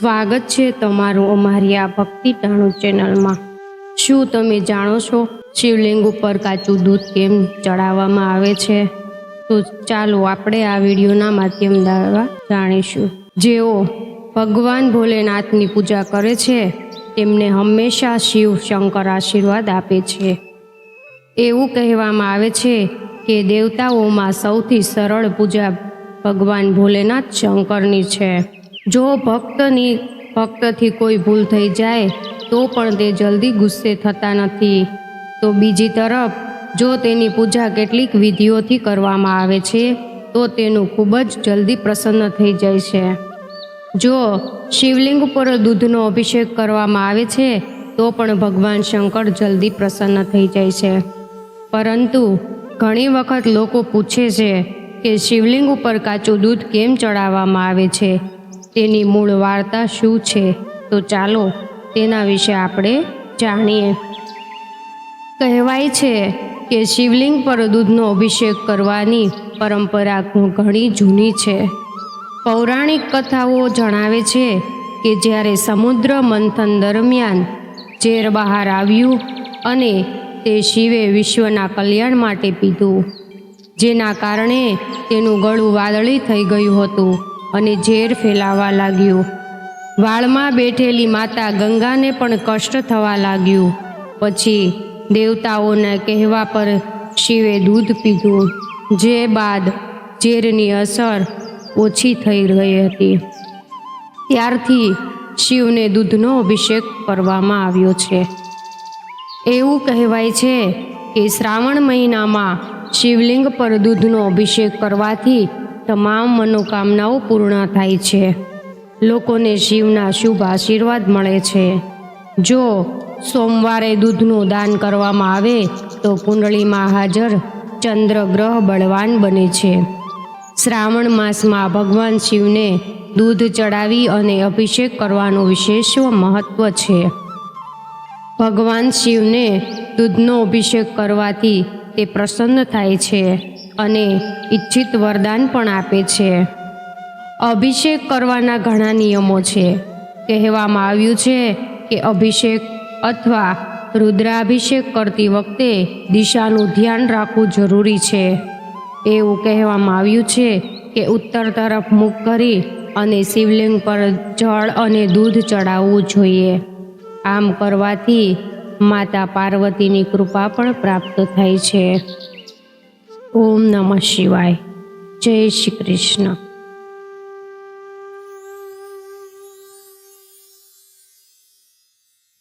સ્વાગત છે તમારું અમારી આ ભક્તિ ટાણું ચેનલમાં. શું તમે જાણો છો શિવલિંગ ઉપર કાચું દૂધ કેમ ચડાવવામાં આવે છે? તો ચાલો આપણે આ વિડીયોના માધ્યમ દ્વારા જાણીશું. જેઓ ભગવાન ભોલેનાથની પૂજા કરે છે, તેમને હંમેશા શિવ શંકર આશીર્વાદ આપે છે. એવું કહેવામાં આવે છે કે દેવતાઓમાં સૌથી સરળ પૂજા ભગવાન ભોલેનાથ શંકરની છે. જો ભક્તની ભક્તથી કોઈ ભૂલ થઈ જાય, તો પણ તે જલ્દી ગુસ્સે થતા નથી. તો બીજી તરફ, જો તેની પૂજા કેટલીક વિધિઓથી કરવામાં આવે છે, તો તેનું ખૂબ જ જલ્દી પ્રસન્ન થઈ જાય છે. જો શિવલિંગ ઉપર દૂધનો અભિષેક કરવામાં આવે છે, તો પણ ભગવાન શંકર જલ્દી પ્રસન્ન થઈ જાય છે. પરંતુ ઘણી વખત લોકો પૂછે છે કે શિવલિંગ ઉપર કાચું દૂધ કેમ ચડાવવામાં આવે છે? તેની મૂળ વાર્તા શું છે? તો ચાલો તેના વિશે આપણે જાણીએ. કહેવાય છે કે શિવલિંગ પર દૂધનો અભિષેક કરવાની પરંપરા ઘણી જૂની છે. પૌરાણિક કથાઓ જણાવે છે કે જ્યારે સમુદ્ર મંથન દરમિયાન ઝેર બહાર આવ્યું અને તે શિવે વિશ્વના કલ્યાણ માટે પીધું, જેના કારણે તેનું ગળું વાદળી થઈ ગયું હતું. અને ઝેર ફેલાવા લાગ્યું. વાળમાં બેઠેલી માતા ગંગાને પણ કષ્ટ થવા લાગ્યું. પછી દેવતાઓના કહેવા પર શિવે દૂધ પીધું, જે બાદ ઝેરની અસર ઓછી થઈ ગઈ હતી. ત્યારથી શિવને દૂધનો અભિષેક કરવામાં આવ્યો છે. એવું કહેવાય છે કે શ્રાવણ મહિનામાં શિવલિંગ પર દૂધનો અભિષેક કરવાથી તમામ મનોકામનાઓ પૂર્ણ થાય છે. લોકોને શિવના શુભ આશીર્વાદ મળે છે. જો સોમવારે દૂધનું દાન કરવામાં આવે, તો કુંડળીમાં હાજર ચંદ્ર ગ્રહ બળવાન બને છે. શ્રાવણ માસમાં ભગવાન શિવને દૂધ ચડાવી અને અભિષેક કરવાનું વિશેષ મહત્વ છે. ભગવાન શિવને દૂધનો અભિષેક કરવાથી તે પ્રસન્ન થાય છે. અને ઈચ્છિત વરદાન પણ આપે છે. અભિષેક કરવાના ઘણા નિયમો છે. કહેવામાં આવ્યું છે કે અભિષેક અથવા રુદ્રાભિષેક કરતી વખતે દિશાનું ધ્યાન રાખવું જરૂરી છે. એવું કહેવામાં આવ્યું છે કે ઉત્તર તરફ મુખ કરી અને શિવલિંગ પર જળ અને દૂધ ચડાવવું જોઈએ. આમ કરવાથી માતા પાર્વતીની કૃપા પણ પ્રાપ્ત થાય છે. ઓમ નમઃ શિવાય. જય શ્રી કૃષ્ણ.